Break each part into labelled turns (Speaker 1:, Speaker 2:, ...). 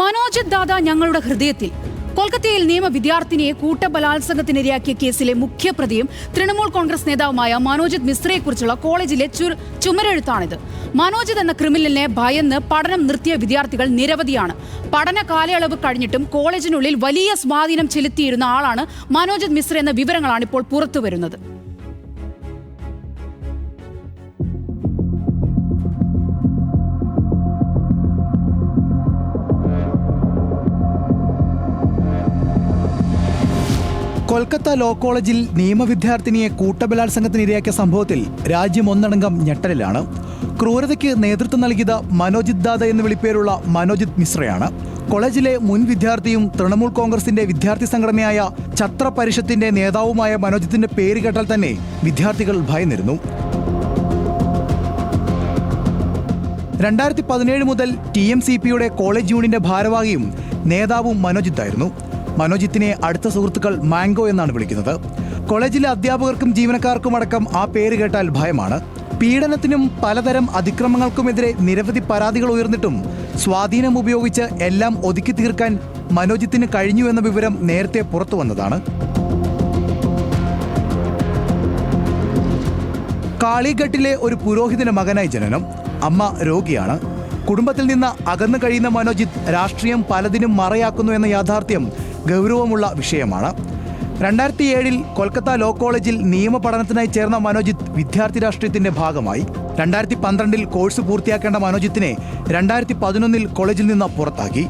Speaker 1: മനോജ് ദാദ ഞങ്ങളുടെ ഹൃദയത്തിൽ. കൊൽക്കത്തയിൽ നിയമ വിദ്യാർത്ഥിനിയെ കൂട്ടബലാത്സംഗത്തിനിരയാക്കിയ കേസിലെ മുഖ്യപ്രതിയും തൃണമൂൽ കോൺഗ്രസ് നേതാവുമായ മനോജിത് മിശ്രയെക്കുറിച്ചുള്ള കോളേജിലെ ചുമരെഴുത്താണിത്. മനോജിത് എന്ന ക്രിമിനലിനെ ഭയന്ന് പഠനം നിർത്തിയ വിദ്യാർത്ഥികൾ നിരവധിയാണ്. പഠന കാലയളവ് കഴിഞ്ഞിട്ടും കോളേജിനുള്ളിൽ വലിയ സ്വാധീനം ചെലുത്തിയിരുന്ന ആളാണ് മനോജിത് മിശ്ര എന്ന വിവരങ്ങളാണ് ഇപ്പോൾ പുറത്തുവരുന്നത്.
Speaker 2: കൊൽക്കത്ത ലോ കോളേജിൽ നിയമവിദ്യാർത്ഥിനിയെ കൂട്ടബലാത്സംഗത്തിന് ഇരയാക്കിയ സംഭവത്തിൽ രാജ്യം ഒന്നടങ്കം ഞെട്ടലിലാണ്. ക്രൂരതയ്ക്ക് നേതൃത്വം നൽകിയത് മനോജിത് ദാദ എന്ന് വിളിപ്പേരുള്ള മനോജിത് മിശ്രയാണ്. കോളേജിലെ മുൻ വിദ്യാർത്ഥിയും തൃണമൂൽ കോൺഗ്രസിന്റെ വിദ്യാർത്ഥി സംഘടനയായ ഛത്ര പരിഷത്തിന്റെ നേതാവുമായ മനോജിത്തിന്റെ പേര് കേട്ടാൽ തന്നെ വിദ്യാർത്ഥികൾ ഭയന്നിരുന്നു. രണ്ടായിരത്തി പതിനേഴ് മുതൽ ടി എം സി പിയുടെ കോളേജ് യൂണിയന്റെ ഭാരവാഹിയും നേതാവും മനോജിത്തായിരുന്നു. മനോജിത്തിനെ അടുത്ത സുഹൃത്തുക്കൾ മാംഗോ എന്നാണ് വിളിക്കുന്നത്. കോളേജിലെ അധ്യാപകർക്കും ജീവനക്കാർക്കും അടക്കം ആ പേര് കേട്ടാൽ ഭയമാണ്. പീഡനത്തിനും പലതരം അതിക്രമങ്ങൾക്കുമെതിരെ നിരവധി പരാതികൾ ഉയർന്നിട്ടും സ്വാധീനം ഉപയോഗിച്ച് എല്ലാം ഒതുക്കി തീർക്കാൻ മനോജിത്തിന് കഴിഞ്ഞു എന്ന വിവരം നേരത്തെ പുറത്തു വന്നതാണ്. കാളിഘട്ടിലെ ഒരു പുരോഹിതന് മകനായി ജനനം. അമ്മ രോഗിയാണ്. കുടുംബത്തിൽ നിന്ന് അകന്നു കഴിയുന്ന മനോജിത്ത് രാഷ്ട്രീയം പലതിനും മറയാക്കുന്നു എന്ന യാഥാർത്ഥ്യം ഗൗരവമുള്ള വിഷയമാണ്. രണ്ടായിരത്തി ഏഴിൽ കൊൽക്കത്ത ലോ കോളേജിൽ നിയമപഠനത്തിനായി ചേർന്ന മനോജിത്ത് വിദ്യാർത്ഥി രാഷ്ട്രീയത്തിന്റെ ഭാഗമായി. രണ്ടായിരത്തി പന്ത്രണ്ടിൽ കോഴ്സ് പൂർത്തിയാക്കേണ്ട മനോജിത്തിനെ രണ്ടായിരത്തി പതിനൊന്നിൽ കോളേജിൽ നിന്ന് പുറത്താക്കി.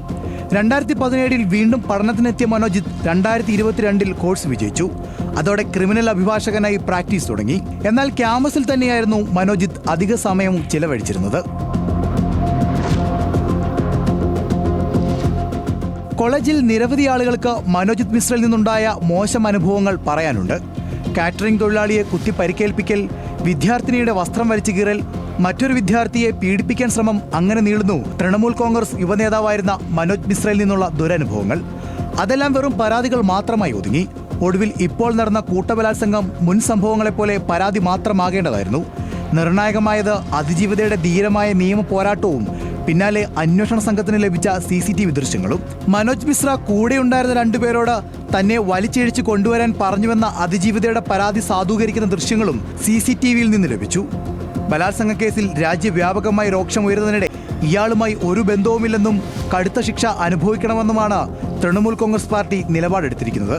Speaker 2: രണ്ടായിരത്തി പതിനേഴിൽ വീണ്ടും പഠനത്തിനെത്തിയ മനോജിത്ത് രണ്ടായിരത്തി ഇരുപത്തിരണ്ടിൽ കോഴ്സ് വിജയിച്ചു. അതോടെ ക്രിമിനൽ അഭിഭാഷകനായി പ്രാക്ടീസ് തുടങ്ങി. എന്നാൽ ക്യാമ്പസിൽ തന്നെയായിരുന്നു മനോജിത്ത് അധിക സമയവും ചിലവഴിച്ചിരുന്നത്. കോളേജിൽ നിരവധി ആളുകൾക്ക് മനോജിത് മിശ്രയിൽ നിന്നുണ്ടായ മോശം അനുഭവങ്ങൾ പറയാനുണ്ട്. കാറ്ററിംഗ് തൊഴിലാളിയെ കുത്തി പരിക്കേൽപ്പിക്കൽ വിദ്യാർത്ഥിനിയുടെ വസ്ത്രം വലിച്ചു കീറൽ മറ്റൊരു വിദ്യാർത്ഥിയെ പീഡിപ്പിക്കാൻ ശ്രമം അങ്ങനെ നീളുന്നു തൃണമൂൽ കോൺഗ്രസ് യുവനേതാവായിരുന്ന മനോജ് മിശ്രയിൽ നിന്നുള്ള ദുരനുഭവങ്ങൾ. അതെല്ലാം വെറും പരാതികൾ മാത്രമായി ഒതുങ്ങി. ഒടുവിൽ ഇപ്പോൾ നടന്ന കൂട്ടബലാത്സംഗം മുൻ സംഭവങ്ങളെപ്പോലെ പരാതി മാത്രമാകേണ്ടതായിരുന്നു. നിർണായകമായത് അതിജീവിതയുടെ ധീരമായ നിയമ പോരാട്ടവും പിന്നാലെ അന്വേഷണ സംഘത്തിന് ലഭിച്ച സി സി ടി വി ദൃശ്യങ്ങളും മനോജ് മിശ്ര കൂടെയുണ്ടായിരുന്ന രണ്ടുപേരോട് തന്നെ വലിച്ചിഴച്ച് കൊണ്ടുവരാൻ പറഞ്ഞുവെന്ന അതിജീവിതയുടെ പരാതി സാധൂകരിക്കുന്ന ദൃശ്യങ്ങളും സി സി ടി വിയിൽ നിന്ന് ലഭിച്ചു. ബലാത്സംഗ കേസിൽ രാജ്യവ്യാപകമായി രോക്ഷം ഇയാളുമായി ഒരു ബന്ധവുമില്ലെന്നും കടുത്ത ശിക്ഷ അനുഭവിക്കണമെന്നുമാണ് തൃണമൂൽ കോൺഗ്രസ് പാർട്ടി നിലപാടെടുത്തിരിക്കുന്നത്.